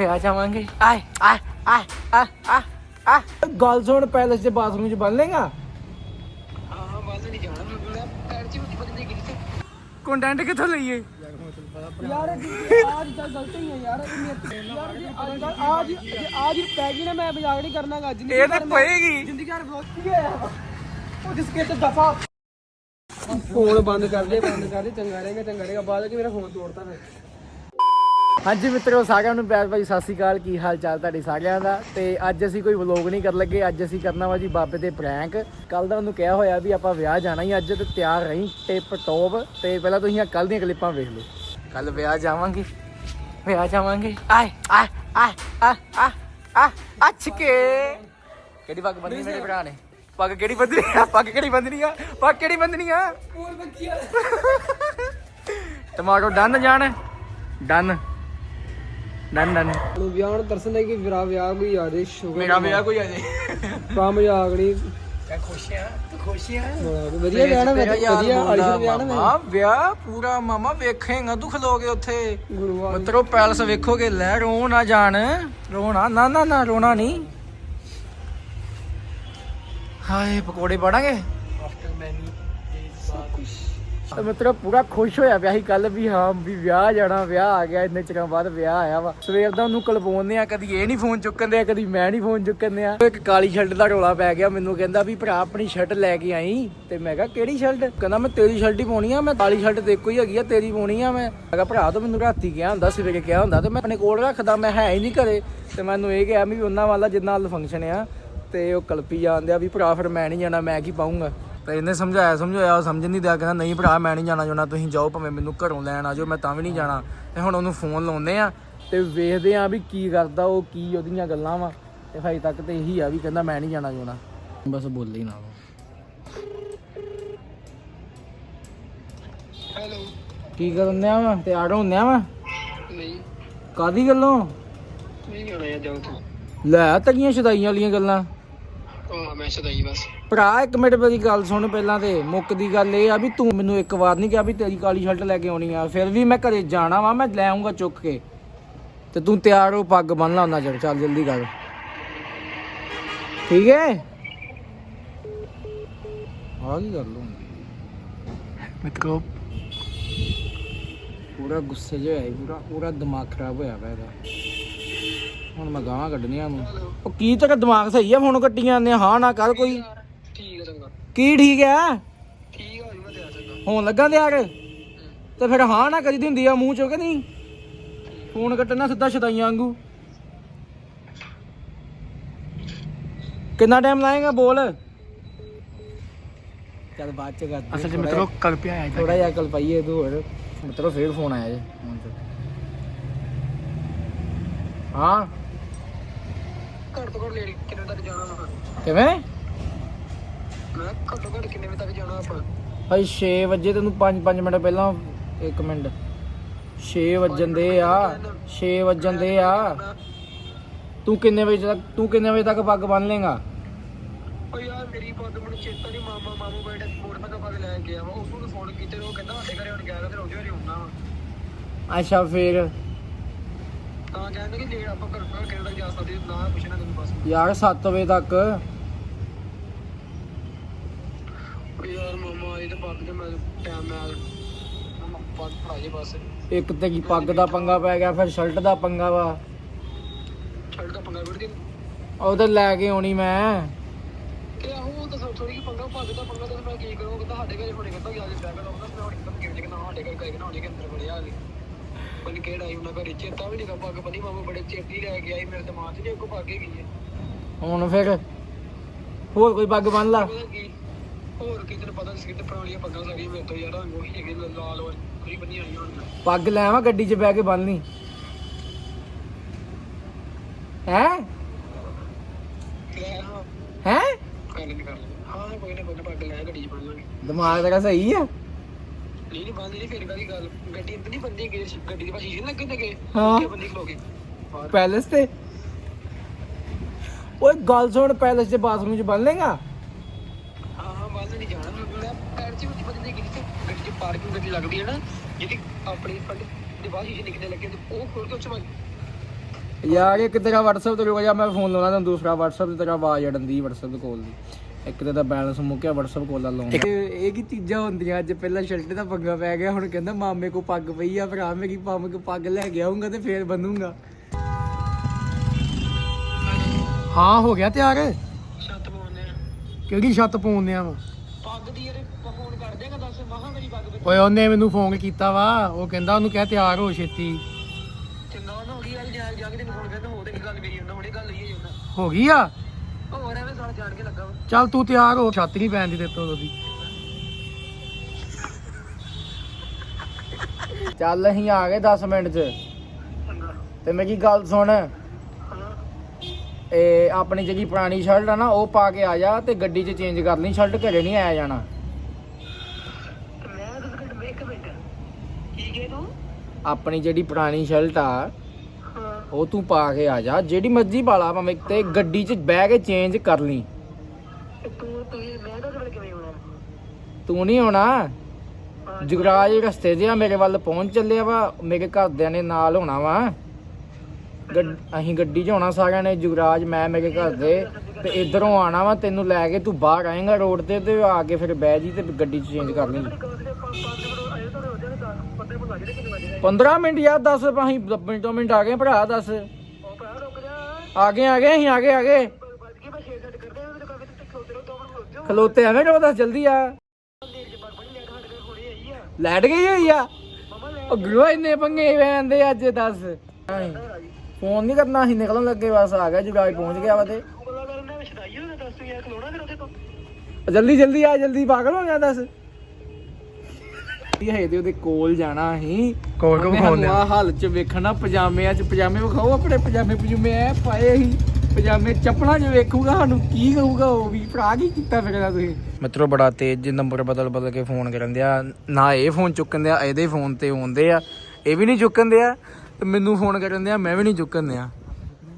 ਵਿਆਹ ਜਾਵਾਂਗੇ। ਆਏ ਆਏ ਆਏ ਆ ਆ ਆ ਗੱਲ ਸੁਣ ਪੈਲਸ ਦੇ ਬਾਥਰੂਮ 'ਚ ਬਣ ਲੇਗਾ ਹਾਂ ਹਾਂ ਬਾਅਦ ਨਹੀਂ ਜਾਣਾ। ਮੈਂ ਪੈਰ ਚ ਵੀ ਬੰਦੇ ਗਿਰੀ ਤੇ ਕੰਟੈਂਟ ਕਿੱਥੋਂ ਲਈਏ? ਯਾਰ ਆਜ ਤਾਂ ਗਲਤ ਹੀ ਹੈ ਯਾਰ ਯਾਰ ਜੇ ਅੱਜ ਆਜ ਆਜ ਪੈ ਗਈ ਨਾ ਮੈਂ ਮਜ਼ਾਕ ਨਹੀਂ ਕਰਨਾ ਅੱਜ ਇਹ ਤਾਂ ਪਏਗੀ। ਜ਼ਿੰਦਗੀ ਹਰ ਵਕਤ ਕੀ ਹੈ। ਉਹ ਜਿਸ ਕੇ ਤੇ ਦਫਾ ਫੋਨ ਬੰਦ ਕਰ ਦੇ ਬੰਦ ਕਰ ਦੇ ਚੰਗਾ ਰਹੇਗਾ ਚੰਗਾ ਰਹੇਗਾ। ਬਾਅਦ ਵਿੱਚ ਮੇਰਾ ਫੋਨ ਤੋੜਤਾ ਫਿਰ। ਹਾਂਜੀ ਮਿੱਤਰੋ ਸਾਰਿਆਂ ਨੂੰ ਪਿਆਰ ਭਾਈ ਸਤਿ ਸ਼੍ਰੀ ਅਕਾਲ। ਕੀ ਹਾਲ ਚਾਲ ਤੁਹਾਡੇ ਸਾਰਿਆਂ ਦਾ? ਤੇ ਅੱਜ ਅਸੀਂ ਕੋਈ ਵਲੌਗ ਨਹੀਂ ਕਰਨ ਲੱਗੇ। ਅੱਜ ਅਸੀਂ ਕਰਨਾ ਵਾ ਜੀ ਬਾਬੇ ਤੇ ਪ੍ਰੈਂਕ ਕੱਲ ਦਾ ਉਹਨੂੰ ਕਿਹਾ ਹੋਇਆ ਵੀ ਆਪਾਂ ਵਿਆਹ ਜਾਣਾ ਹੀ ਅੱਜ ਤੇ ਤਿਆਰ ਰਹੀਂ ਟਿਪ ਟੋਪ ਤੇ ਪਹਿਲਾਂ ਤੁਸੀਂ ਕੱਲ ਦੀਆਂ ਕਲਿੱਪਾਂ ਵੇਖ ਲਓ। ਕੱਲ ਵਿਆਹ ਜਾਵਾਂਗੇ। ਵਿਆਹ ਜਾਵਾਂਗੇ। ਆਏ ਆਏ ਆਏ ਆ ਆ ਆ ਅੱਛ ਕੇ ਕਿਹੜੀ ਪੱਗ ਬੰਨਣੀ ਮੇਰੇ ਭਰਾ ਨੇ? ਪੱਗ ਕਿਹੜੀ ਆ? ਪੱਗ ਕਿਹੜੀ ਬੰਨਣੀ ਆ? ਪੱਗ ਕਿਹੜੀ ਬੰਨਣੀ ਆ? ਫੋਨ ਬੱਕੀ ਆ ਟਮਾਟੋ ਡਨ ਜਾਣ। ਡਨ। ਡਨ ਡਨ ਨੂੰ ਵਿਆਹ ਨੂੰ ਤਰਸਨ ਹੈ ਕਿ ਵਿਆਹ ਵਿਆਹ ਕੋਈ ਆ ਜੇ ਸ਼ੁਗਰ ਮੇਰਾ ਵਿਆਹ ਕੋਈ ਆ ਜੇ। ਕਾ ਮਜ਼ਾਕ ਨਹੀਂ। ਮੈਂ ਖੁਸ਼ ਆ ਤੂੰ ਖੁਸ਼ ਆ? ਵਧੀਆ ਵਿਆਹ ਨਾ ਵਧੀਆ ਆਲਿਸ਼ਾਨ ਵਿਆਹ ਨਾ ਮਾਮਾ ਵਿਆਹ ਪੂਰਾ ਮਾਮਾ ਵੇਖੇਗਾ ਤੂੰ ਖਲੋਗੇ ਉੱਥੇ। ਮਿੱਤਰੋ ਪੈਲਸ ਵੇਖੋਗੇ ਲੈ ਰੋ ਨਾ ਜਾਣ। ਰੋਣਾ ਨਾ ਨਾ ਨਾ ਰੋਣਾ ਨਹੀਂ। ਹਾਏ ਪਕੌੜੇ ਪਾੜਾਂਗੇ? ਆਫਟਰ ਮੈਨੀ ਤੇ ਮਤਲਬ ਪੂਰਾ ਖੁਸ਼ ਹੋਇਆ ਪਿਆ ਸੀ ਕੱਲ ਵੀ ਹਾਂ ਵੀ ਵਿਆਹ ਜਾਣਾ, ਵਿਆਹ ਆ ਗਿਆ, ਇੰਨੇ ਚਿਰਾਂ ਬਾਅਦ ਵਿਆਹ ਆਇਆ ਵਾ। ਸਵੇਰ ਦਾ ਉਹਨੂੰ ਕਲਪਾਉਂਦੇ ਆ, ਕਦੀ ਇਹ ਨਹੀਂ ਫੋਨ ਚੁੱਕਣ ਦੇ ਕਦੀ ਮੈਂ ਨਹੀਂ ਫੋਨ ਚੁੱਕਣ ਦੇ ਇੱਕ ਕਾਲੀ ਸ਼ਰਟ ਦਾ ਰੋਲਾ ਪੈ ਗਿਆ, ਮੈਨੂੰ ਕਹਿੰਦਾ ਵੀ ਭਰਾ ਆਪਣੀ ਸ਼ਰਟ ਲੈ ਕੇ ਆਈ। ਤੇ ਮੈਂ ਕਿਹਾ, ਕਿਹੜੀ ਸ਼ਰਟ ਕਹਿੰਦਾ, ਮੈਂ ਤੇਰੀ ਸ਼ਰਟ ਹੀ ਪਾਉਣੀ ਆ, ਮੈਂ ਕਾਲੀ ਸ਼ਰਟ ਤੇ ਇੱਕੋ ਹੀ ਹੈਗੀ ਆ, ਤੇਰੀ ਪਾਉਣੀ ਆ ਮੈਂ। ਮੈਂ ਕਿਹਾ, ਭਰਾ ਤੂੰ ਮੈਨੂੰ ਰਾਤੀ ਕਿਹਾ ਹੁੰਦਾ, ਸਵੇਰੇ ਕਿਹਾ ਹੁੰਦਾ, ਤੇ ਮੈਂ ਆਪਣੇ ਕੋਲ ਰੱਖਦਾ, ਮੈਂ ਹੈ ਹੀ ਨਹੀਂ ਘਰੇ। ਤੇ ਮੈਨੂੰ ਇਹ ਕਿਹਾ ਵੀ ਉਹਨਾਂ ਵਾਲਾ ਜਿੰਨਾ ਨਾਲ ਫੰਕਸ਼ਨ ਆ, ਤੇ ਉਹ ਕਲਪੀ ਜਾਂਦੇ ਆ ਵੀ ਭਰਾ ਫਿਰ ਮੈਂ ਨਹੀਂ ਜਾਣਾ, ਮੈਂ ਕੀ ਪਾਉਂਗਾ ਤੇ ਇਹਨੇ ਸਮਝਾਇਆ ਸਮਝਾਇਆ ਉਹ ਸਮਝ ਨਹੀਂ ਦਿਆ ਕਹਿੰਦਾ ਨਹੀਂ ਭਰਾ ਮੈਂ ਨਹੀਂ ਜਾਣਾ ਚਾਹੁੰਦਾ ਤੁਸੀਂ ਜਾਓ ਭਾਵੇਂ ਮੈਨੂੰ ਘਰੋਂ ਲੈਣ ਆ ਜਾਓ ਮੈਂ ਤਾਂ ਵੀ ਨਹੀਂ ਜਾਣਾ। ਤੇ ਹੁਣ ਉਹਨੂੰ ਫੋਨ ਲਾਉਂਦੇ ਆ ਤੇ ਵੇਖਦੇ ਆ ਵੀ ਕੀ ਕਰਦਾ ਉਹ ਕੀ ਉਹਦੀਆਂ ਗੱਲਾਂ ਵਾ। ਤੇ ਹਜੇ ਤੱਕ ਤੇ ਇਹੀ ਆ ਵੀ ਕਹਿੰਦਾ ਮੈਂ ਨਹੀਂ ਜਾਣਾ ਚਾਹੁੰਦਾ ਬਸ ਬੋਲੇ ਹੀ ਨਾ ਹੈਲੋ। ਕੀ ਕਰਨ ਆ ਵਾ? ਤੇ ਆੜੋ ਹੁੰਦਿਆ ਵਾ? ਨਹੀਂ। ਕਾਦੀ ਗੱਲੋਂ? ਨਹੀਂ ਜਾਣਾ ਯਾਰ ਜਾਓ ਤੂੰ ਲੈ ਤਗੀਆਂ ਸ਼ਦਾਈਆਂ ਵਾਲੀਆਂ ਗੱਲਾਂ। ਹਾਂ ਮੈਂ ਸਦਾਈ ਬਸ। ਭਰਾ ਇੱਕ ਮਿੰਟ ਮੇਰੀ ਗੱਲ ਸੁਣ ਪਹਿਲਾਂ ਤੇ ਮੁੱਕ ਦੀ ਗੱਲ ਇਹ ਆ ਵੀ ਤੂੰ ਮੈਨੂੰ ਇੱਕ ਵਾਰ ਨਹੀਂ ਕਿਹਾ ਵੀ ਤੇਰੀ ਕਾਲੀ ਸ਼ਰਟ ਲੈ ਕੇ ਆਉਣੀ ਆ ਫਿਰ ਵੀ ਮੈਂ ਘਰੇ ਜਾਣਾ ਵਾ ਮੈਂ ਲੈ ਆਉਂਗਾ ਚੁੱਕ ਕੇ। ਤੇ ਤੂੰ ਤਿਆਰ ਹੋ ਪੱਗ ਬੰਨ ਲਾ ਉਹਨਾਂ ਚਿਰ ਚੱਲ ਜਲਦੀ ਕਰ। ਠੀਕ ਹੈ ਆ ਕੀ ਕਰ ਲੂੰ ਮਿੱਤਰੋ ਪੂਰਾ ਗੁੱਸੇ ਜਿਹਾ ਹੋਇਆ ਸੀ, ਪੂਰਾ ਪੂਰਾ ਦਿਮਾਗ ਖਰਾਬ ਹੋਇਆ ਪਿਆ ਇਹਦਾ। ਹੁਣ ਮੈਂ ਗਾਲਾਂ ਕੱਢਣੀਆਂ ਨੂੰ ਉਹ ਕੀ ਤੇਰਾ ਦਿਮਾਗ ਸਹੀ ਆ? ਹੁਣ ਕੱਟੀਆਂ ਨੇ ਹਾਂ ਨਾ ਕਰ ਕੋਈ। ਠੀਕ ਚੰਗਾ ਕੀ ਠੀਕ ਆ? ਠੀਕ ਆ ਜੀ ਮੈਂ ਤਿਆਰ ਚੰਗਾ ਹੋਣ ਲੱਗਾ ਤਿਆਰ ਤੇ ਫਿਰ ਹਾਂ ਨਾ ਕਰੀ ਹੁੰਦੀ ਆ ਮੂੰਹ ਚੋਂ ਕਿ ਨਹੀਂ? ਫੋਨ ਕੱਟਣਾ ਸਿੱਧਾ ਸ਼ਦਾਈਆਂ ਵਾਂਗੂ। ਕਿੰਨਾ ਟਾਈਮ ਲਾਏਗਾ ਬੋਲ? ਚੱਲ ਬਾਅਦ ਚ ਕਰਦੇ ਅਸਲ ਚ ਮਿੱਤਰੋ ਕੱਲ ਪਿਆ ਆਇਆ ਥੋੜਾ ਜਿਹਾ ਅਕਲ ਪਾਈਏ ਤੂੰ ਹੋਰ ਮਿੱਤਰੋ ਫੇਰ ਫੋਨ ਆਇਆ ਜੇ ਹਾਂ? ਘੱਟ ਤੋਂ ਘੱਟ ਲੇਡੀ ਕਿੰਨੇ ਤੱਕ ਜਾਣਾ ਵਾ ਕਿਵੇਂ? ਮੈਂ ਘੱਟੋ ਘੱਟ ਕਿੰਨੇ ਵਜੇ ਤੱਕ ਜਾਣਾ ਆਪਾਂ? ਭਾਈ 6 ਵਜੇ ਤੈਨੂੰ 5-5 ਮਿੰਟ ਪਹਿਲਾਂ 1 ਮਿੰਟ। 6 ਵਜਣ ਦੇ ਆ 6 ਵਜਣ ਦੇ ਆ। ਤੂੰ ਕਿੰਨੇ ਵਜੇ ਤੱਕ ਤੂੰ ਕਿੰਨੇ ਵਜੇ ਤੱਕ ਪੱਗ ਬੰਨ ਲੇਗਾ ਓ ਯਾਰ ਮੇਰੀ ਪੱਗ ਮੈਨੂੰ ਚੇਤਾ ਨਹੀਂ ਮਾਮਾ ਮਾਮੂ ਬੈਠੇ ਮੋੜ ਤੱਕ ਪੱਗ ਲੈ ਕੇ ਗਿਆ ਵਾ। ਉਸ ਨੂੰ ਫੋਨ ਕੀਤੇ ਉਹ ਕਹਿੰਦਾ ਸਾਡੇ ਘਰੇ ਹੁਣ ਗਿਆ ਤੇ ਰੋਜੇ ਵਾਰੀ ਹੁੰਨਾ ਵਾ। ਅੱਛਾ ਫੇਰ? ਤਾਂ ਕਹਿੰਦੇ ਕਿ ਲੇਟ ਆਪਾਂ ਘਰ ਘਰ ਕਿੰਨੇ ਤੱਕ ਜਾ ਸਕਦੇ ਨਾ ਪੁੱਛਣਾ ਤੈਨੂੰ ਬਸ। ਯਾਰ 7 ਵਜੇ ਤੱਕ। ਯਾਰ ਮਾਮਾ ਇਹ ਤਾਂ ਪੱਗ ਤੇ ਮੈਂ ਟਾਈਮ ਨਾਲ ਪੱਗ ਫੜਾਏ ਬਸ। ਇੱਕ ਤੇ ਕੀ ਪੱਗ ਦਾ ਪੰਗਾ ਪੈ ਗਿਆ ਫਿਰ ਸ਼ਰਟ ਦਾ ਪੰਗਾ ਵਾ। ਛੱਡ ਦਾ ਪੰਗਾ ਵੀੜ ਉਹ ਤੇ ਲੈ ਕੇ ਆਉਣੀ ਮੈਂ। ਤੇ ਆਹੋ ਤਾਂ ਥੋੜੀ ਕਿ ਪੰਗਾ ਪੱਗ ਦਾ ਪੰਗਾ ਤਾਂ ਮੈਂ ਕੀ ਕਰੂੰ ਕਹਿੰਦਾ ਸਾਡੇ ਘਰੇ ਹੁਣੇ ਕਹਿੰਦਾ ਕਿ ਜਾ ਬੈਗ ਲਾਉਂਦਾ ਮੈਂ ਹੁਣੇ ਕਿਵੇਂ ਕਹਿੰਦਾ ਸਾਡੇ ਘਰ ਗਏ ਨਾ ਹੁਣੇ ਅੰਦਰ ਵੜਿਆ ਆ ਗਏ ਪਨ ਕਿਹੜਾ ਆਈ ਉਹਨਾਂ ਘਰੇ ਚੇਤਾ ਵੀ ਨਹੀਂ ਕਾ ਪੱਗ ਬਣੀ ਮਾਮਾ ਬੜੇ ਚੇਤੀ ਲੈ ਕੇ ਆਈ ਮੇਰੇ ਦਿਮਾਗ 'ਚ ਜੇ ਕੋ ਪੱਗ ਹੈਗੀ ਹੈ ਹੁਣ ਫਿਰ ਹੋਰ ਕੋਈ ਪੱਗ ਬੰਨ ਲਾ। ਪਤਾ ਕੀ ਹੋਰ ਪਤਾ ਸੀ ਕਿ ਪੁਰਾਣੀਆਂ ਪੱਗਾਂ ਸਾਰੀਆਂ ਮੇਰੇ ਤੋਂ ਯਾਰ ਉਹੀ ਹੈਗੇ ਲਾਲ ਵਾਲੀ ਖਰੀ ਬੰਨੀ ਆਈਆਂ ਹੁਣ ਪੱਗ ਲੈ ਆਵਾਂ ਗੱਡੀ 'ਚ ਬਹਿ ਕੇ ਬੰਨ ਲਈ। ਹੈ? ਲੈ ਹਾਂ ਹੈ ਕਰ ਲੈਂਦੇ ਕਰ ਲੈਂਦੇ ਹਾਂ? ਕੋਈ ਨਾ ਕੋਈ ਨਾ ਪੱਗ ਲੈ ਗੱਡੀ 'ਚ ਬੰਨ ਲਾਂਗੇ। ਦਿਮਾਗ ਤੇਰਾ ਸਹੀ ਆ। ਨਹੀਂ ਨਹੀਂ ਬੰਦ ਨਹੀਂ ਫੇਰ ਕਾਦੀ ਗੱਲ? ਗੱਡੀ ਇੰਤ ਨਹੀਂ ਬੰਦੀ ਗਈ ਗੱਡੀ ਦੇ ਪਾਸ ਸ਼ੀਸ਼ੇ ਲੱਗੇ ਲੱਗੇ ਹਾਂ। ਕਿ ਬੰਦੀ ਖਲੋ ਕੇ ਬਾਹਰ। ਪੈਲਸ ਤੇ? ਓਏ ਗੱਲ ਸੁਣ ਪੈਲਸ ਦੇ ਬਾਥਰੂਮ 'ਚ ਬੰਨ ਲੇਗਾ ਹਾਂ ਹਾਂ ਬੰਦ ਨਹੀਂ ਜਾਣਾ ਮੈਂ ਪੈਰ 'ਚ ਵੀ ਬੰਦੀ ਗਈ ਤੇ ਗੱਡੀ 'ਚ ਪਾਰਕਿੰਗ ਗੱਡੀ ਲੱਗਦੀ ਹੈ ਨਾ ਜਿਹਦੀ ਆਪਣੀ ਫਰੰਟ ਦੇ ਬਾਹਰ ਸ਼ੀਸ਼ੇ ਨਿਕਲਦੇ ਲੱਗੇ ਤੇ ਉਹ ਖੋਲ ਕੇ ਉੱਚ ਵੱਜ ਯਾਰ ਇੱਕ ਤੇਰਾ WhatsApp ਤੇ ਰੁਕ ਜਾ ਮੈਂ ਫੋਨ ਲਾਉਣਾ ਤੈਨੂੰ ਦੂਸਰਾ WhatsApp ਤੇ ਤੇਰਾ ਆਵਾਜ਼ ਅੜਨ ਦੀ WhatsApp ਕਾਲ ਦੀ। ਇੱਕ ਤੇ ਦਾ ਬੈਲੈਂਸ ਮੁੱਕਿਆ WhatsApp ਕਾਲ ਲਾ ਲਾਉਣਾ ਇਹ ਕੀ ਚੀਜ਼ਾਂ ਹੁੰਦੀਆਂ ਅੱਜ ਪਹਿਲਾਂ ਸ਼ਰਟ ਦਾ ਪੰਗਾ ਪੈ ਗਿਆ ਹੁਣ ਕਹਿੰਦਾ ਮਾਮੇ ਕੋ ਪੱਗ ਪਈ ਆ ਭਰਾ ਮੇਰੀ ਮਾਮੇ ਕੋ ਪੱਗ ਲੈ ਕੇ ਆਉਂਗਾ ਤੇ ਫੇਰ ਬੰਨੂਗਾ। ਹਾਂ ਹੋ ਗਿਆ ਤਿਆਰ? ਛੱਤ ਪਾਉਂਦੇ ਆ। ਕਿਹੜੀ ਛੱਤ ਪਾਉਂਦੇ ਆ? ਪੱਗ ਦੀ ਯਾਰ ਫੋਨ ਕਰ ਦੇਗਾ ਦੱਸ ਮਹਾ ਮੇਰੀ ਪੱਗ ਵਿੱਚ ਓਏ ਉਹਨੇ ਮੈਨੂੰ ਫੋਨ ਕੀਤਾ ਵਾ ਉਹ ਕਹਿੰਦਾ ਉਹਨੂੰ ਕਹਿ ਤਿਆਰ ਹੋ ਛੇਤੀ। ਚੰਗਾ ਉਹਨਾਂ ਹੋ ਗਈ ਗੱਲ ਜਾ ਜਾ ਕੇ ਤੈਨੂੰ ਫੋਨ ਕਰਦਾ ਹੋ ਤੇ ਕੀ ਗੱਲ ਮੇਰੀ ਉਹਨਾਂ ਹੁਣੇ ਗੱਲ ਹੋਈ ਹੈ ਉਹਨਾਂ ਹੋ ਗਈ ਆ? ਹੋਰ ਐਵੇਂ ਸਾਲ ਜਾਣ ਕੇ ਲੱਗਾ ਵਾ। ਚੱਲ ਤੂੰ ਤਿਆਰ ਹੋ ਛੱਤ ਨਹੀਂ ਪੈਣ ਦੀ ਤੇ ਤੋਂ ਉਹਦੀ। ਚੱਲ ਅਸੀਂ ਆ ਗਏ 10 ਮਿੰਟ 'ਚ। ਤੇ ਮੇਰੀ ਗੱਲ ਸੁਣ। ਇਹ ਆਪਣੀ ਜਿਹੜੀ ਪੁਰਾਣੀ ਸ਼ਰਟ ਆ ਨਾ ਉਹ ਪਾ ਕੇ ਆ ਜਾ ਤੇ ਗੱਡੀ 'ਚ ਚੇਂਜ ਕਰ ਲਈ ਸ਼ਰਟ ਘਰੇ ਨਹੀਂ ਆਇਆ ਜਾਣਾ। ਆਪਣੀ ਜਿਹੜੀ ਪੁਰਾਣੀ ਸ਼ਰਟ ਆ ਉਹ ਤੂੰ ਪਾ ਕੇ ਆ ਜਾ ਜਿਹੜੀ ਮਰਜ਼ੀ ਪਾ ਲਾ ਭਾਵੇਂ ਤੇ ਗੱਡੀ 'ਚ ਬਹਿ ਕੇ ਚੇਂਜ ਕਰ ਲਈ। ਤੇ ਤੂੰ ਤੂੰ ਮੈਂ ਤਾਂ ਕਿਵੇਂ ਕਿਵੇਂ ਹੋਣਾ ਤੂੰ ਨਹੀਂ ਆਉਣਾ? ਜੁਗਰਾਜ ਰਸਤੇ 'ਤੇ ਆ ਮੇਰੇ ਵੱਲ ਪਹੁੰਚ ਚੱਲਿਆ ਵਾ ਮੇਰੇ ਘਰਦਿਆਂ ਨੇ ਨਾਲ ਹੋਣਾ ਵਾ। ਗੱਡ- ਅਸੀਂ ਗੱਡੀ 'ਚ ਹੋਣਾ ਸਾਰਿਆਂ ਨੇ ਜੁਗਰਾਜ ਮੈਂ ਮੇਰੇ ਘਰ ਦੇ ਤੇ ਇਧਰੋਂ ਆਣਾ ਵਾ ਤੈਨੂੰ ਲੈ ਕੇ ਤੂੰ ਬਾਹਰ ਆਏਂਗਾ ਰੋਡ ਤੇ ਤੇ ਆ ਕੇ ਫਿਰ ਬਹਿ ਜੀ ਤੇ ਗੱਡੀ 'ਚ ਚੇਂਜ ਕਰ ਲਈ ਪੰਜ ਪੰਜ ਮਿੰਟ ਆਏ ਤਾਂ ਹੋ ਜਾਣੇ 10 15 ਮਿੰਟ ਲੱਗ ਜਾਣੇ ਕਿੰਨੇ ਵਜੇ 15 ਮਿੰਟ ਯਾਰ 10 ਅਸੀਂ ਮਿੰਟੋ ਮਿੰਟ ਆ ਗਏ ਭਰਾ ਦੱਸ। ਆ ਗਏ ਆ ਗਏ ਅਸੀਂ ਆ ਗਏ ਆ ਗਏ। ਬਾਅਦ ਕੀ ਮੈਂ 6 ਸੈੱਟ ਕਰਦੇ ਆ ਮੇਰੇ ਕੋਲ ਤੇ ਖਲੋਤੇ ਐਵੇਂ ਕਿ ਦੱਸ ਜਲਦੀ ਆ। ਲੇਟ ਗਈ ਹੋਈ ਆ? ਉਹ ਗੁਰੂ ਇੰਨੇ ਪੰਗੇ ਵੈਂਦੇ ਅੱਜ ਦੱਸ। ਫੋਨ ਨਹੀਂ ਕਰਨਾ ਅਸੀਂ ਨਿਕਲਣ ਲੱਗੇ ਬਸ ਆ ਗਿਆ ਜੁਗਰਾਜ ਪਹੁੰਚ ਗਿਆ ਵਾ ਦੱਸ ਤੋਂ ਜਲਦੀ ਜਲਦੀ ਆ ਜਲਦੀ ਪਾਗਲ ਹੋ ਗਿਆ ਦੱਸ। ਇਹ ਹੈ ਤੇ ਉਹਦੇ ਕੋਲ ਜਾਣਾ ਅਸੀਂ। ਕੋਲ ਕੋ ਸਾਨੂੰ ਆਹ ਹਾਲ ਚ ਵੇਖਣਾ ਪਜਾਮਿਆਂ ਚ ਪਜਾਮੇ ਵਿਖਾਓ ਆਪਣੇ ਪਜਾਮੇ ਪਜੂਮੇ ਐ ਪਾਏ ਅਸੀਂ। ਪਜਾਮੇ ਚੱਪਲਾਂ ਚ ਵੇਖੂਗਾ ਸਾਨੂੰ ਕੀ ਕਹੂਗਾ ਉਹ ਵੀ ਭਰਾ ਕੀ ਕੀਤਾ ਫਿਰਦਾ ਤੁਸੀਂ? ਮਿੱਤਰੋ ਬੜਾ ਤੇਜ਼ ਨੰਬਰ ਬਦਲ ਬਦਲ ਕੇ ਫੋਨ ਕਰਨ ਦਿਆ। ਨਾ ਇਹ ਫੋਨ ਚੁੱਕਣ ਦਿਆ ਇਹਦੇ ਫੋਨ ਤੇ ਆਉਂਦੇ ਆ। ਇਹ ਵੀ ਨਹੀਂ ਚੁੱਕਣ ਦਿਆ ਤੇ ਮੈਨੂੰ ਫੋਨ ਕਰਨ ਦਿਆ ਮੈਂ ਵੀ ਨਹੀਂ ਚੁੱਕਣ ਦਿਆ।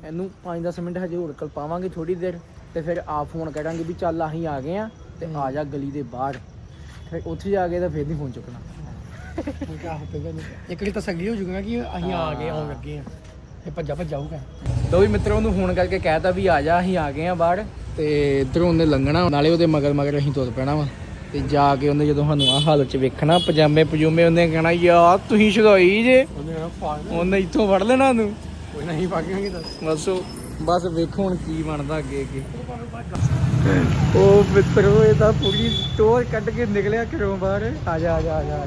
ਇਹਨੂੰ 5-10 ਮਿੰਟ ਹਜੇ ਹੋਰ ਕਲ ਪਾਵਾਂਗੇ ਥੋੜੀ ਦੇਰ ਤੇ ਫਿਰ ਆਪ ਫੋਨ ਕਰਾਂਗੇ ਵੀ ਚੱਲ ਅਸੀਂ ਆ ਗਏ ਆ ਤੇ ਆ ਜਾ ਗਲੀ ਦੇ ਬਾਹਰ। ਫਿਰ ਉੱਥੇ ਜਾ ਕੇ ਤਾਂ ਫਿਰ ਨਹੀਂ ਫੋਨ ਚੁੱਕਣਾ। ਇੱਕ ਵਾਰੀ ਤਸੱਲੀ ਹੋ ਜੂਗਾ ਕਿ ਅਸੀਂ ਆ ਗਏ ਆਉਣ ਲੱਗੇ ਆ ਇਹ ਭੱਜਾ ਭੱਜਾ ਆਊਗਾ। ਲੋ ਵੀ ਮਿੱਤਰੋ ਨੂੰ ਫੋਨ ਕਰਕੇ ਕਹਿਤਾ ਵੀ ਆ ਜਾ ਅਸੀਂ ਆ ਗਏ ਆ ਬਾਹਰ। ਤੇ ਇਧਰੋਂ ਉਹਨੇ ਲੰਘਣਾ ਨਾਲੇ ਉਹਦੇ ਮਗਰ ਮਗਰ ਅਸੀਂ ਤੁਰ ਪੈਣਾ ਵਾ। ਤੇ ਜਾ ਕੇ ਉਹਨੇ ਜਦੋਂ ਸਾਨੂੰ ਆਹ ਹਾਲਤ 'ਚ ਵੇਖਣਾ ਪਜਾਮੇ ਪਜੂਮੇ ਉਹਨੇ ਕਹਿਣਾ ਯਾਰ ਤੁਸੀਂ ਸ਼ਗਾਈ ਜੇ। ਉਹਨੇ ਉਹਨੇ ਇੱਥੋਂ ਫੜ ਲੈਣਾ ਨੂੰ ਕੋਈ ਨਹੀਂ ਪਾ ਕੇ ਦੱਸ। ਬਸ ਬਸ ਵੇਖੋ ਹੁਣ ਕੀ ਬਣਦਾ ਅੱਗੇ ਅੱਗੇ। ਉਹ ਮਿੱਤਰੋ ਇਹ ਤਾਂ ਪੂਰੀ ਟੋਰ ਕੱਢ ਕੇ ਨਿਕਲਿਆ ਘਰੋਂ ਬਾਹਰ। ਆ ਜਾ ਆ ਜਾ ਆ ਜਾ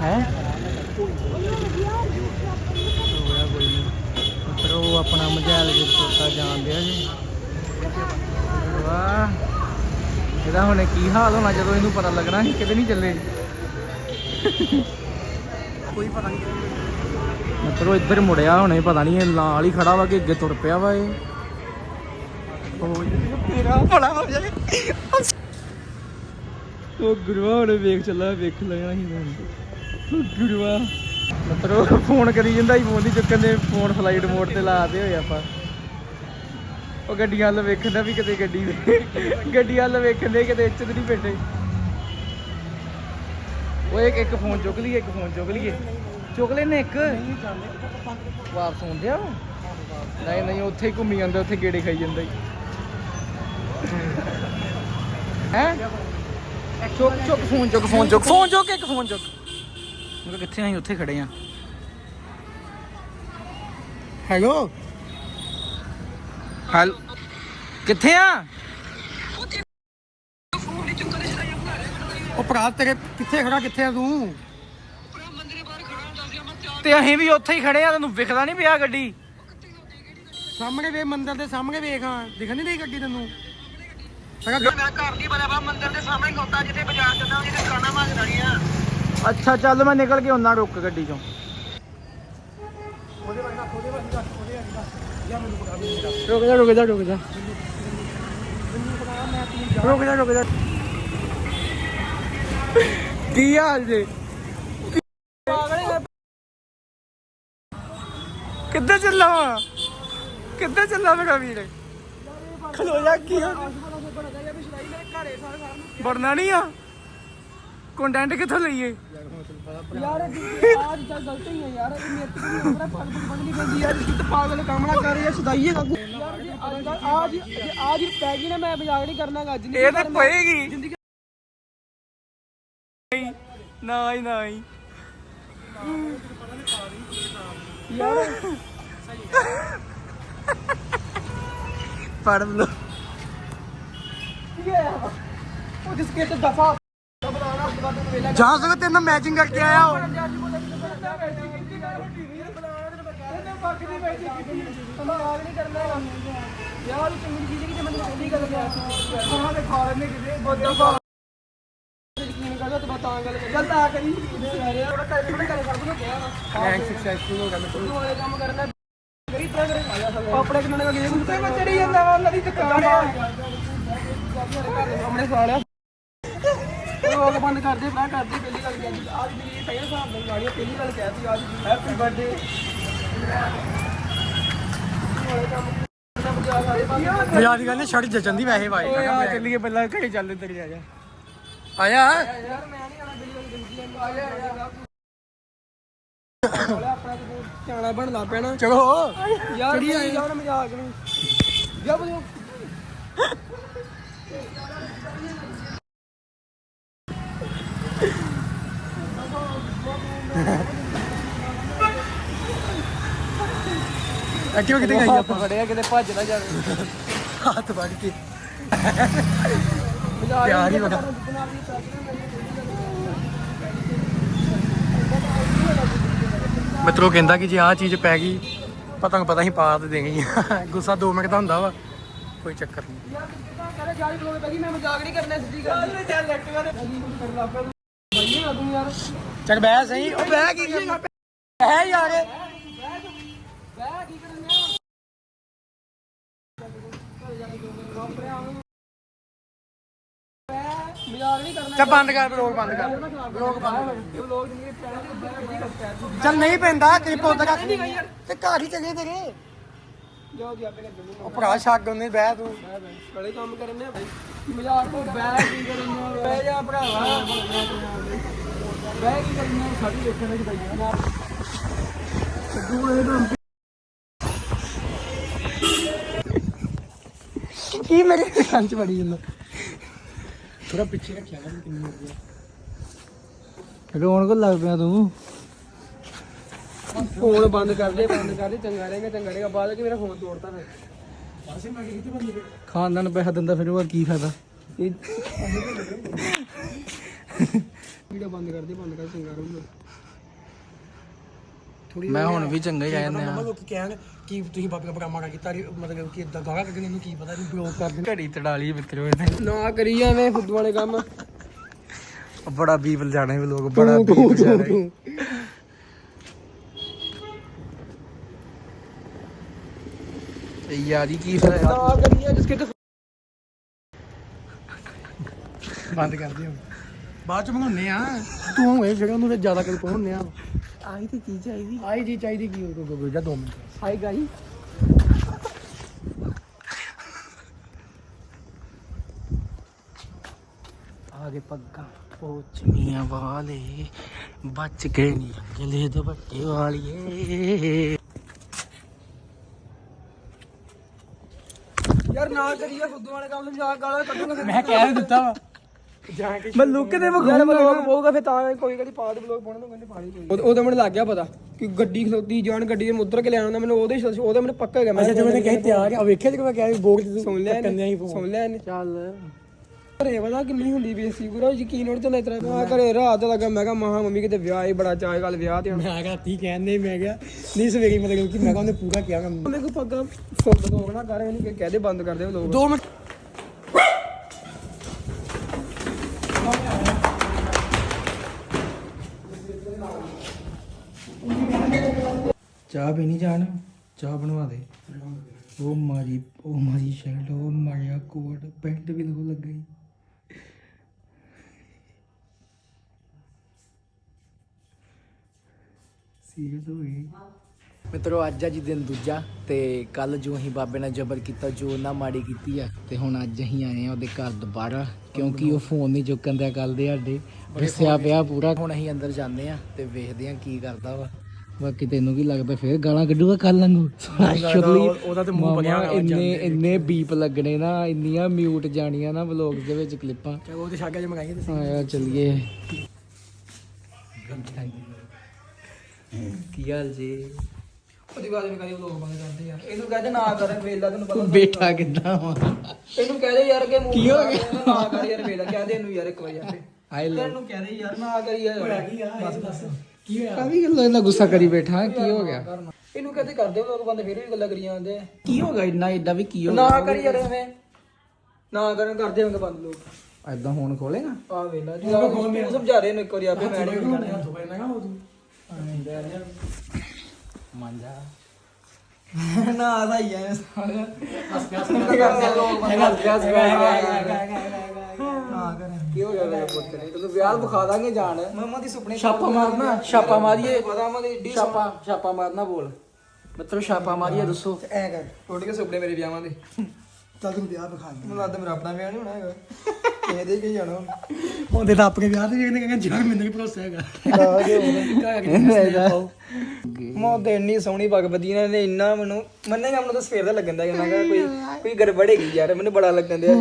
ਹੈ? ਹੋਇਆ ਕੋਈ ਨਹੀਂ ਮਿੱਤਰੋ ਉਹ ਆਪਣਾ ਮਝੈਲ ਕੇ ਤੋਤਾ ਜਾਣਦੇ ਆ ਜੀ ਵਾਹ। ਇਹਦਾ ਹੁਣ ਕੀ ਹਾਲ ਹੋਣਾ ਜਦੋਂ ਇਹਨੂੰ ਪਤਾ ਲੱਗਣਾ ਸੀ ਕਿਤੇ ਨਹੀਂ ਚੱਲੇ। ਕੋਈ ਪਤਾ ਨਹੀਂ ਮਿੱਤਰੋ ਇੱਧਰ ਮੁੜਿਆ ਹੁਣੇ ਪਤਾ ਨਹੀਂ ਇਹ ਨਾਲ ਹੀ ਖੜਾ ਵਾ ਕਿ ਅੱਗੇ ਤੁਰ ਪਿਆ ਵਾ ਇਹ। ਉਹ ਤੇਰਾ ਬੜਾ ਹੋ ਜਾਏ ਉਹ ਗੁਰੂਆ ਹੁਣ ਵੇਖ, ਚੱਲਾ, ਵੇਖ, ਲੈਣਾ ਹੀ ਉਹ ਗੁਰੂਆ। ਮਿੱਤਰੋ ਫੋਨ ਕਰੀ ਜਾਂਦਾ ਹੀ ਫੋਨ ਨਹੀਂ ਚੁੱਕਣ ਦੇ, ਫੋਨ ਫਲਾਈਟ ਮੋਡ ਤੇ ਲਾਤੇ ਹੋਏ ਆਪਾਂ। ਉਹ ਗੱਡੀਆਂ ਵੱਲ ਵੇਖਣ ਵੀ ਕਿਤੇ ਗੱਡੀ ਗੱਡੀ ਵੱਲ ਵੇਖਣ ਕਿਤੇ ਇੱਚ ਨਹੀਂ ਬੈਠੇ। ਉਹ ਇੱਕ ਇੱਕ ਫੋਨ ਚੁੱਕ ਲਈਏ, ਇੱਕ ਫੋਨ ਚੁੱਕ ਲਈਏ। ਚੁੱਕ ਲੈਨੇ ਇੱਕ? ਵਾਪਸ ਹੁੰਦੇ ਆ ਨਹੀਂ ਨਹੀਂ, ਉੱਥੇ ਹੀ ਘੁੰਮੀ ਜਾਂਦਾ, ਉੱਥੇ ਗੇੜੇ ਖਾਈ ਜਾਂਦਾ ਹੈ? ਚੁੱਕ ਚੁੱਕ ਫੋਨ ਚੁੱਕ ਫੋਨ ਚੁੱਕ। ਫੋਨ ਚੁੱਕ ਇੱਕ ਫੋਨ ਚੁੱਕ। ਮੈਂ ਕਿੱਥੇ ਅਸੀਂ ਉੱਥੇ ਖੜੇ ਆ। ਹੈਲੋ? ਹਲ ਕਿੱਥੇ ਆ? ਉਹ ਭਰਾ ਤੇਰੇ ਕਿੱਥੇ ਖੜਾ ਕਿੱਥੇ ਆ ਤੂੰ? ਤੇ ਅਸੀਂ ਵੀ ਉੱਥੇ ਹੀ ਖੜੇ ਆ ਤੈਨੂੰ ਵਿਖਦਾ ਨਹੀਂ ਪਿਆ ਗੱਡੀ। ਸਾਹਮਣੇ ਵੇ ਮੰਦਿਰ ਦੇ ਸਾਹਮਣੇ ਵੇਖ ਦਿਖਣ ਨਹੀਂ ਰਹੀ ਗੱਡੀ ਤੈਨੂੰ? ਮੈਂ ਘਰ ਦੀ ਬਣਿਆ ਵਾ ਮੰਦਿਰ ਦੇ ਸਾਹਮਣੇ ਖੋਤਾ ਜਿੱਥੇ ਬਾਜ਼ਾਰ ਚੱਲਦਾ ਉਹਦੀ ਦੁਕਾਨਾਂ ਮਾਰ ਜਾਣੀਆਂ ਅੱਛਾ ਚੱਲ ਮੈਂ ਨਿਕਲ ਕੇ ਉਹਨਾਂ ਰੁਕ ਗੱਡੀ ਚੋਂ। ਰੁਕ ਜਾ ਰੁਕ ਜਾ ਰੁਕ ਜਾ। ਰੁਕ ਜਾ ਰੁਕ ਜਾ। ਕੀ ਹਾਲ ਜੇ? ਕਿੱਥੇ ਚੱਲਾ? ਵਾ ਕਿੱਥੇ ਚੱਲਾ ਮੇਰਾ ਵੀਰ? ਖਲੋ ਜਾ ਕੀ ਹੋ ਬੜਨਾ ਨਹੀਂ ਆ? ਕੰਟੈਂਟ ਕਿੱਥੋਂ ਲਈਏ? ਯਾਰ ਆਜ ਚੱਲ ਗਲਤ ਹੀ ਹੈ ਯਾਰ ਇਹ ਮੇਰੇ ਤੋਂ ਨਹੀਂ ਆਪਣਾ ਪੱਗ ਪੁੱਗ ਬੰਨਣੀ ਪੈਂਦੀ ਯਾਰ ਕਿਤੇ ਪਾਗਲ ਕੰਮ ਨਾ ਕਰ ਯਾਰ ਸਦਾਈਏ ਕਾਕੂ ਯਾਰ ਜੇ ਅੱਜ ਆਜ ਜੇ ਆਜ ਪੈ ਗਈ ਨਾ ਮੈਂ ਮਜ਼ਾਕ ਨਹੀਂ ਕਰਨਾਗਾ ਅੱਜ ਇਹ ਤਾਂ ਪਏਗੀ। ਨਾ ਹੀ ਨਾ ਹੀ ਯਾਰ। ਪੜ ਲੋ ਕੀ ਉਹ ਤੇ ਦਫਾ ਜਾ ਸਕਦਾ ਤੇਰੇ ਨਾਲ ਮੈਚਿੰਗ ਕਰਕੇ ਆਇਆ ਹੋ ਯਾਰ ਚੰਗੀ ਚੀਜ਼ ਕਿ ਮੈਨੂੰ ਪਹਿਲੀ ਗੱਲ ਕਿਹਾ ਸੀ ਉਹਨਾਂ ਦੇ ਖਾ ਲੈਣੇ ਕਿਤੇ ਰੈਂਕ ਸਕਸੈਸਫੁਲ ਹੋ ਗਿਆ ਮੈਂ ਵਾਲੇ ਕੰਮ ਕਰਨਾ। ਤਰ੍ਹਾਂ ਕਰੇ ਆਪਣੇ ਕਿੰਨੇ ਮੈਂ ਚੜੀ ਜਾਂਦਾ ਉਹਨਾਂ ਦੀ ਦੁਕਾਨ ਆ। ਆਪਣੇ ਸਾਲਿਆ ਲੋਕ ਬੰਦ ਕਰਦੇ ਭਰਾ ਕਰਦੇ ਪਹਿਲੀ ਗੱਲ ਕਹਿ ਦਿੱਤੀ ਅੱਜ ਮੇਰੀ ਪਹਿਲੇ ਹਿਸਾਬ ਨਾਲ ਗਾੜੀਆਂ ਪਹਿਲੀ ਗੱਲ ਕਹਿਤੀ ਅੱਜ ਹੈਪੀ ਬਰਥਡੇ ਵਾਲੇ ਕੰਮ ਕਰਨਾ ਬਜਾ ਸਾਰੇ ਬੰਦ ਮਜ਼ਾਕ ਦੀ ਗੱਲ ਨਹੀਂ ਛੜੀ ਜਚਨ ਦੀ ਵੈਸੇ ਵਾਈ ਓਏ ਆ ਚੱਲੀਏ ਪਹਿਲਾਂ ਘਰੇ ਚੱਲ ਤੇਰੀ ਆ ਜਾ। ਆਇਆ? ਯਾਰ ਮੈਂ ਨਹੀਂ ਆਣਾ ਪਹਿਲੀ ਗੱਲ ਗੰਦੀ ਆ ਜਾ ਯਾਰ ਆਪਣਾ ਤੇ ਚਾਣਾ ਬਣ ਲਾ ਪੈਣਾ ਚਲੋ ਯਾਰ ਅੱਗੇ ਕਿਤੇ ਗਈ ਆਪਾਂ? ਫੜਿਆ ਕਿਤੇ ਭੱਜ ਨਾ ਜਾਵੇ। ਹੱਥ ਫੜ ਕੇ। ਪਿਆਰ ਹੀ ਬੜਾ। ਮਿੱਤਰੋ ਕਹਿੰਦਾ ਕਿ ਜੇ ਆਹ ਚੀਜ਼ ਪੈ ਗਈ ਪਤਾ ਨੂੰ ਪਤਾ ਹੀ ਪਾ ਤੇ ਦੇਣੀ ਗੁੱਸਾ 2 ਮਿੰਟ ਦਾ ਹੁੰਦਾ ਵਾ ਕੋਈ ਚੱਕਰ ਨਹੀਂ। ਕਰੇ ਜਾਲੀ ਬਲੋਗ ਪੈ ਗਈ ਮੈਂ ਮਜ਼ਾਕ ਨਹੀਂ ਕਰਨਾ ਸਿੱਧੀ ਗੱਲ। ਚੱਲ ਤੇ ਕਰ ਭਾਈ ਨਾ ਤੂੰ ਯਾਰ। ਚੱਲ ਬਹਿ ਸਹੀ, ਉਹ ਬਹਿ ਕੀ ਕਰਨਾ? ਹੈ ਯਾਰ। ਬਹਿ ਕੀ ਕਰਨਾ ਚੱਲ ਬੰਦ ਕਰ ਬਲੌਗ ਬੰਦ ਕਰ। ਲੋਕ ਬਾਹਰ ਕਰਦਾ ਚੱਲ ਨਹੀਂ ਪੈਂਦਾ ਕਿ ਪੁੱਤ ਰੱਖ ਤੇ ਘਰ ਹੀ ਚਲੇ ਤੇਰੇ। ਜੋ ਜੀ ਆਪੇ ਕਰ ਉਹ ਭਰਾ ਛੱਗ ਉਹਨੇ ਬਹਿ ਤੂੰ। ਬੜੇ ਕੰਮ ਕਰਨੇ ਮਜ਼ਾਕ ਤੋਂ ਬਹਿ ਕੀ ਕਰਨਾ ਬਹਿ ਜਾ ਭਰਾਵਾ। ਬਹਿ ਕੀ ਕਰਨਾ ਸਾਡੀ ਵਿੱਚ ਕੀ ਮੇਰੇ ਕੰਨ ਚ ਵੜੀ ਜਾਂਦਾ। ਥੋੜਾ ਪਿੱਛੇ ਰੱਖਿਆ ਕਰ ਕਿੰਨੀ ਹੋ ਗਿਆ ਰੋਣ ਕੋ ਲੱਗ ਪਿਆ ਤੂੰ। ਫੋਨ ਬੰਦ ਕਰ ਦੇ ਬੰਦ ਕਰ ਦੇ ਚੰਗਾ ਰਹੇਗਾ ਚੰਗਾ ਰਹੇਗਾ। ਬਾਅਦ ਵਿੱਚ ਮੇਰਾ ਫੋਨ ਤੋੜਤਾ ਫਿਰ। ਖਾਨਦਾਨ ਪੈਸਾ ਦਿੰਦਾ ਫਿਰ ਉਹ ਕੀ ਫਾਇਦਾ? ਵੀਡੀਓ ਬੰਦ ਕਰ ਦੇ ਬੰਦ ਕਰ ਚੰਗਾ ਰਹੂਗਾ। ਮੈਂ ਹੁਣ ਵੀ ਚੰਗਾ ਹੀ ਆ ਜਾਂਦਾ ਮਮਾ ਲੋਕੀ ਕਹਿਣ ਕਿ ਤੁਸੀਂ ਬਾਬੇ ਦਾ ਬੜਾ ਮਾੜਾ ਕੀਤਾ ਮਤਲਬ ਕਿ ਇਦਾਂ ਗਾਗਾ ਕੱਢਣ ਨੂੰ ਕੀ ਪਤਾ ਨਹੀਂ ਬਲੌਗ ਕਰ ਦਿੰਦੇ ਘੜੀ ਤੜਾਲੀ ਮਿੱਤਰੋ ਇਹਨੇ। ਨਾ ਕਰੀ ਜਾਵੇਂ ਫੁੱਦੂ ਵਾਲੇ ਕੰਮ। ਬੜਾ ਬੀਬਲ ਜਾਣੇ ਵੀ ਲੋਕ ਬੜਾ ਬੀਬਲ ਜਾਣੇ। ਤੇ। ਯਾਰੀ ਕੀ ਫਾਇਦਾ ਨਾ ਕਰੀਏ ਜਿਸ ਕਿਤੇ ਬੰਦ ਕਰ ਦੇ ਹੁਣ ਬਾਅਦ ਚ ਮੰਗਾਉਨੇ ਆ। ਤੂੰ ਹੋਏ ਜਿਹੜਾ ਉਹਨੂੰ ਜ਼ਿਆਦਾ ਕਰ ਪਹੁੰਚਨੇ ਆ। ਆਈ ਤੇ ਚੀਜ਼ ਚਾਹੀਦੀ। ਆਈ ਜੀ ਚਾਹੀਦੀ ਕੀ ਹੋ ਗੋ ਜਾ 2 ਮਿੰਟ। ਹਾਈ ਗਾਈ। ਆਗੇ ਪੱਗਾਂ ਪੋਚਨੀਆਂ ਵਾਲੇ। ਬਚ ਗਏ ਨਹੀਂ ਅਗਲੇ ਦੁਪੱਟੇ ਵਾਲੀਏ। ਯਾਰ ਨਾ ਕਰੀਏ ਫੁੱਦੂ ਵਾਲੇ ਕੰਮ ਸਮਝਾ ਗਾਲਾਂ ਕੱਢੂਗਾ ਮੈਂ ਕਹਿ ਦਿੱਤਾ ਵਾ। ਮੈਂ ਲੁੱਕ ਤੇ ਯਾਰ ਬਲੌਗ ਪਾਊਗਾ ਫਿਰ ਤਾਂ ਕੋਈ ਕਦੀ ਪਾ ਦੇ ਬਲੌਗ ਪਾਉਣਾ ਤਾਂ ਕਹਿੰਦੇ ਪਾਣੀ ਕੋਈ ਉਹਦਾ ਮੈਨੂੰ ਲੱਗ ਗਿਆ ਪਤਾ ਕਿ ਗੱਡੀ ਖਲੋਤੀ ਜਾਣ ਗੱਡੀ ਦੇ ਮੁੱਦਰ ਕੇ ਲਿਆਉਣਾ ਮੈਨੂੰ ਉਹਦੇ ਹੀ- ਉਹਦਾ ਮੈਨੂੰ ਪੱਕਾ ਹੈਗਾ ਮੈਂ ਜਿਵੇਂ ਨੇ ਕਹੇ ਤਿਆਰ ਆ ਵੇਖਿਆ ਜੇ ਮੈਂ ਕਿਹਾ ਬੋਗ ਸੁਣ ਲਿਆ ਕੰਨਿਆ ਹੀ ਇਹਨੇ ਫੋਨ ਸੁਣ ਲਿਆ ਇਹਨੇ। ਚੱਲ। ਘਰੇ ਪਤਾ ਕਿੰਨੀ ਹੁੰਦੀ ਬੇਸੀ ਪੂਰਾ ਯਕੀਨ ਉੱਡ ਜਾਂਦਾ ਇਤਰਾ ਮੈਂ ਘਰੇ ਰਾਤ ਲੱਗਾ ਮੈਂ ਕਿਹਾ ਮਹਾ ਮੰਮੀ ਕਿਤੇ ਵਿਆਹ ਹੀ ਬੜਾ ਚਾਹ ਗੱਲ ਵਿਆਹ ਤੇ ਹੁਣ ਮੈਂ ਰਾਤੀ ਕਹਿੰਦੇ ਮੈਂ ਕਿਹਾ ਨਹੀਂ ਸਵੇਰੇ ਮਤਲਬ ਕਿ ਮੈਂ ਕਿਹਾ ਉਹਨੇ ਪੂਰਾ ਕਿਹਾ ਕੰਮ ਮੇਰੇ ਕੋ ਪੱਗਾ ਫੁੱਲ ਦੋਗਣਾ ਕਰ ਇਹਨੂੰ ਕਹਿ ਦੇ ਬੰਦ ਕਰ ਦੇ ਲੋਕ 2 ਮਿੰਟ ਚਾਹ ਪੀਣੀ ਜਾਣ ਚਾਹ ਬਣਵਾ ਦੇ। ਉਹ ਮਾਰੀ ਉਹ ਮਾਰੀ ਸ਼ਰਟ ਉਹ ਮਾਰਿਆ ਕੋਟ ਪੈਂਟ ਵੀ ਲੋ ਲੱਗ ਗਈ। ਸੀਰੀਅਸ ਹੋ ਗਈ। ਮਿੱਤਰੋ ਅੱਜ ਆ ਜੀ ਦਿਨ ਦੂਜਾ ਤੇ ਕੱਲ ਜੋ ਅਸੀਂ ਬਾਬੇ ਨਾਲ ਜ਼ਬਰ ਕੀਤਾ ਜੋ ਉਹਨਾਂ ਮਾੜੀ ਕੀਤੀ ਆ ਤੇ ਹੁਣ ਅੱਜ ਅਸੀਂ ਆਏ ਆ ਉਹਦੇ ਘਰ ਦੁਬਾਰਾ ਕਿਉਂਕਿ ਉਹ ਫੋਨ ਨਹੀਂ ਚੁੱਕਣ ਦਿਆ ਕੱਲ ਦੇ ਸਾਡੇ। ਦੱਸਿਆ ਪਿਆ ਪੂਰਾ। ਹੁਣ ਅਸੀਂ ਅੰਦਰ ਜਾਂਦੇ ਆ ਤੇ ਵੇਖਦੇ ਆ ਕੀ ਕਰਦਾ ਵਾ। ਬਾਕੀ ਤੈਨੂੰ ਕੀ ਲੱਗਦਾ ਫੇਰ ਗਾਲਾਂ ਕੱਢੂਗਾ ਕੱਲ ਵਾਂਗੂ? ਐਕਚੁਅਲੀ ਉਹਦਾ ਤੇ ਮੂੰਹ ਬਣਿਆ ਹੋਇਆ ਇੰਨੇ ਇੰਨੇ ਬੀਪ ਲੱਗਣੇ ਨਾ ਇੰਨੀਆਂ ਮਿਊਟ ਜਾਣੀਆਂ ਨਾ ਵਲੌਗ ਦੇ ਵਿੱਚ ਕਲਿੱਪਾਂ ਚਲੋ ਉਹ ਤੇ ਛਾਗਾ ਜਿਹਾ ਮੰਗਾਈਏ ਤੁਸੀਂ। ਆਇਆ ਚੱਲੀਏ। ਕੀ ਹਾਲ ਜੀ? ਉਹਦੀ ਬਾਤ ਮੈਂ ਕਰੀ ਲੋਕ ਬੰਦ ਕਰਦੇ ਯਾਰ। ਇਹਨੂੰ ਕਹਦੇ ਨਾ ਕਰ ਵੇਲਾ ਤੈਨੂੰ ਪਤਾ ਬੇਟਾ ਕਿੱਦਾਂ ਵਾ? ਇਹਨੂੰ ਕਹਦੇ ਯਾਰ ਕਿ ਕੀ ਹੋ ਗਿਆ? ਨਾ ਕਰ ਯਾਰ ਵੇਲਾ। ਕਹਦੇ ਇਹਨੂੰ ਯਾਰ ਇੱਕ ਵਾਰ ਯਾਰ ਆਈ ਲਵ ਇਹਨੂੰ ਕਹਦੇ ਯਾਰ ਨਾ ਕਰੀ ਯਾਰ। ਬਸ ਬਸ। ਕੀ ਹੋਇਆ? ਕਾਹਦੀ ਗੱਲਾਂ ਇੰਨਾ ਗੁੱਸਾ ਕਰੀ ਬੈਠਾ? ਕੀ ਹੋ ਗਿਆ? ਇਹਨੂੰ ਕਹਦੇ ਕਰਦੇ ਲੋਕ ਬੰਦੇ ਫਿਰ ਵੀ ਗੱਲਾਂ ਕਰੀ ਜਾਂਦੇ। ਆ ਕੀ ਹੋ ਗਿਆ ਇੰਨਾ ਏਡਾ ਵੀ ਕੀ ਹੋ ਨਾ ਕਰੀ ਯਾਰ ਐਵੇਂ। ਨਾ ਕਰਨ ਕਰਦੇ ਹੋਣਗੇ ਬੰਦ ਲੋਕ। ਐਦਾਂ ਹੁਣ ਖੋਲੇਗਾ ਆ ਵੇਲਾ ਜੀ ਆਹ ਸਮਝਾ ਰਹੇ ਨੇ ਇੱਕ ਵਾਰੀ ਆਪੇ ਮੈਂ ਨਹੀਂ ਹੱਥ ਪੈਣਾ ਨਾ ਉਹ ਤੂੰ। ਮੰਜਾ ਨਾ ਆਦਾ ਹੀ ਐ ਸਾਲਿਆ ਹੱਸ ਪਿਆ ਕਰਦੇ ਲੋਕ। ਬੰਦੇ ਹੈਗਾ ਪਿਆਸ ਨਾ ਕਰ ਕੀ ਹੋ ਗਿਆ ਮੇਰੇ ਪੁੱਤ? ਨੇ ਤੈਨੂੰ ਵਿਆਹ ਵਿਖਾ ਦਾਂਗੇ ਜਾਣ। ਮਮਾ ਦੀ ਸੁਪਨੇ ਛਾਪਾ ਮਾਰਨਾ ਛਾਪਾ ਮਾਰੀਏ। ਪਤਾ ਮੈਂ ਏਡੀ ਛਾਪਾ ਛਾਪਾ ਮਾਰਨਾ ਬੋਲ। ਮਤਲਬ ਛਾਪਾ ਮਾਰੀਏ ਦੱਸੋ। ਐ ਕਰ। ਟੁੱਟ ਕੇ ਸੁਪਨੇ ਮੇਰੇ ਵਿਆਹਾਂ ਦੇ। ਚੱਲ ਤੂੰ ਵਿਆਹ ਵਿਖਾ ਮੈਨੂੰ ਲੱਗਦਾ ਮੇਰਾ ਆਪਣਾ ਵਿਆਹ ਨਹੀਂ ਹੋਣਾ ਹੈਗਾ। ਇਹਦੇ ਕੀ ਜਾਣਾ। ਹੁਣ ਹੁੰਦੇ ਤਾਂ ਆਪਣੇ ਵਿਆਹ ਤੇ ਵੇਖਦੇ ਕਹਿੰਦੇ ਜਾ ਮੈਨੂੰ ਵੀ ਭਰੋਸਾ ਹੈਗਾ। ਮੋ ਤੇ ਇੰਨੀ ਸੋਹਣੀ ਪੱਗ ਬੱਦੀ ਇਹਨਾਂ ਨੇ ਇੰਨਾ ਮੈਨੂੰ ਮੰਨੇਗਾ ਮੈਨੂੰ ਤਾਂ ਸਵੇਰ ਦਾ ਲੱਗਣ ਦਾ ਕਿ ਮੈਂ ਕਿਹਾ ਕੋਈ ਕੋਈ ਗੜਬੜ ਹੈਗੀ ਯਾਰ ਮੈਨੂੰ ਬੜਾ ਲੱਗਣ ਦਿਆ।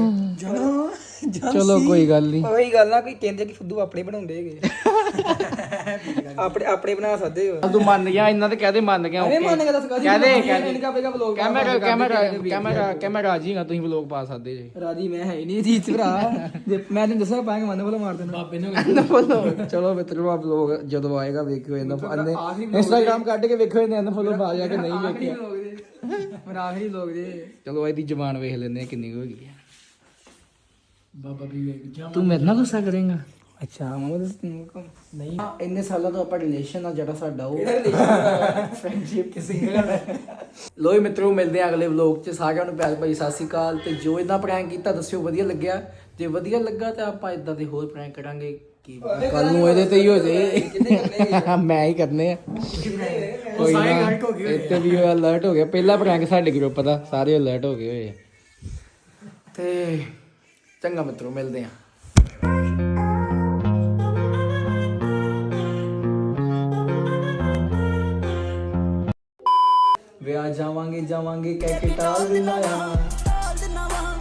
ਚਲੋ ਕੋਈ ਗੱਲ ਨਹੀਂ ਉਹੀ ਗੱਲ ਨਾ ਕੋਈ ਕਹਿੰਦੇ ਕਿ ਫੁੱਦੂ ਆਪਣੇ ਬਣਾਉਂਦੇ ਹੈਗੇ। ਆਪਣੇ ਆਪਣੇ ਬਣਾ ਸਕਦੇ ਹੋ। ਤੂੰ ਮੰਨ ਗਿਆ ਇੰਨਾ ਤੇ ਕਹਦੇ ਮੰਨ ਗਿਆ ਅਰੇ ਓਕੇ ਮੰਨ ਕੇ ਦੱਸ ਕਾਦੀ ਕਹਦੇ ਕਹਦੇ ਕੈਮਰਾ ਕੈਮਰਾ ਕੈਮਰਾ ਕੈਮਰਾ ਜੀਗਾ ਤੁਸੀਂ ਵਲੋਗ ਪਾ ਸਕਦੇ ਜੀ। ਰਾਜੀ ਮੈਂ ਹੈ ਹੀ ਨਹੀਂ ਜੀ ਭਰਾ। ਜੇ ਮੈਂ ਤੈਨੂੰ ਦੱਸਿਆ ਪਾਂਗੇ ਮੰਨ ਬੋਲ ਮਾਰ ਦੇਣਾ। ਬਾਬੇ ਨੂੰ ਫੋਲੋ ਚਲੋ ਮਿੱਤਰੋ ਆਪ ਲੋਗ ਜਦੋਂ ਆਏਗਾ ਵੇਖਿਓ ਇਹਨਾਂ। ਅੰਨੇ ਇੰਸਟਾਗ੍ਰam ਕੱਢ ਕੇ ਵੇਖਿਓ ਇਹਨਾਂ ਫੋਲੋ ਪਾ ਜਾ ਕੇ ਨਹੀਂ ਵੇਖਿਆ। ਮੇਰਾ ਆਖਰੀ ਲੋਕ ਜੇ। ਚਲੋ ਇਹਦੀ ਜ਼ਬਾਨ ਵੇਖ ਲੈਂਦੇ ਆ ਕਿੰਨੀ ਕੁ ਹੋ ਗਈ ਹੈ। ਬਾਬਾ ਵੀ ਵੇਖ ਜਾ ਤੂੰ ਮੇਰੇ ਨਾਲ ਗੁੱਸਾ ਕਰੇਗਾ? ਅੱਛਾ ਮਮਾ ਦੱਸ ਨਹੀਂ। ਇੰਨੇ ਸਾਲਾਂ ਤੋਂ ਆਪਾਂ ਰਿਲੇਸ਼ਨ ਆ ਜਿਹੜਾ ਸਾਡਾ ਉਹ ਫਰੈਂਡਸ਼ਿਪ ਕਿਸੇ ਲੋਈ ਮਿੱਤਰੋ ਮਿਲਦੇ ਆ ਅਗਲੇ ਵਲੋਗ 'ਚ। ਸਾਰਿਆਂ ਨੂੰ ਪਿਆਰ ਭਰੀ ਸਤਿ ਸ਼੍ਰੀ ਅਕਾਲ। ਤੇ ਜੋ ਇਦਾਂ ਪ੍ਰੈਂਕ ਕੀਤਾ ਦੱਸਿਓ ਵਧੀਆ ਲੱਗਿਆ? ਜੇ ਵਧੀਆ ਲੱਗਾ ਤਾਂ ਆਪਾਂ ਇਦਾਂ ਦੇ ਹੋਰ ਪ੍ਰੈਂਕ ਕਰਾਂਗੇ। ਕੀ ਕੱਲ ਨੂੰ ਇਹਦੇ ਤੇ ਹੀ ਹੋ ਜੇ। ਮੈਂ ਹੀ ਕਰਨੇ ਆ। ਕੋਈ ਨਾ ਇੱਥੇ ਵੀ ਅਲਰਟ ਹੋ ਗਿਆ। ਪਹਿਲਾ ਪ੍ਰੈਂਕ ਸਾਡੇ ਗਰੁੱਪ ਦਾ ਸਾਰੇ ਅਲਰਟ ਹੋ ਗਏ ਹੋਏ ਆ। ਤੇ ਚੰਗਾ ਮਿੱਤਰੋ ਮਿਲਦੇ ਆ ਵਿਆਹ ਜਾਵਾਂਗੇ ਜਾਵਾਂਗੇ ਕਹਿ ਕੇ ਟਾਲ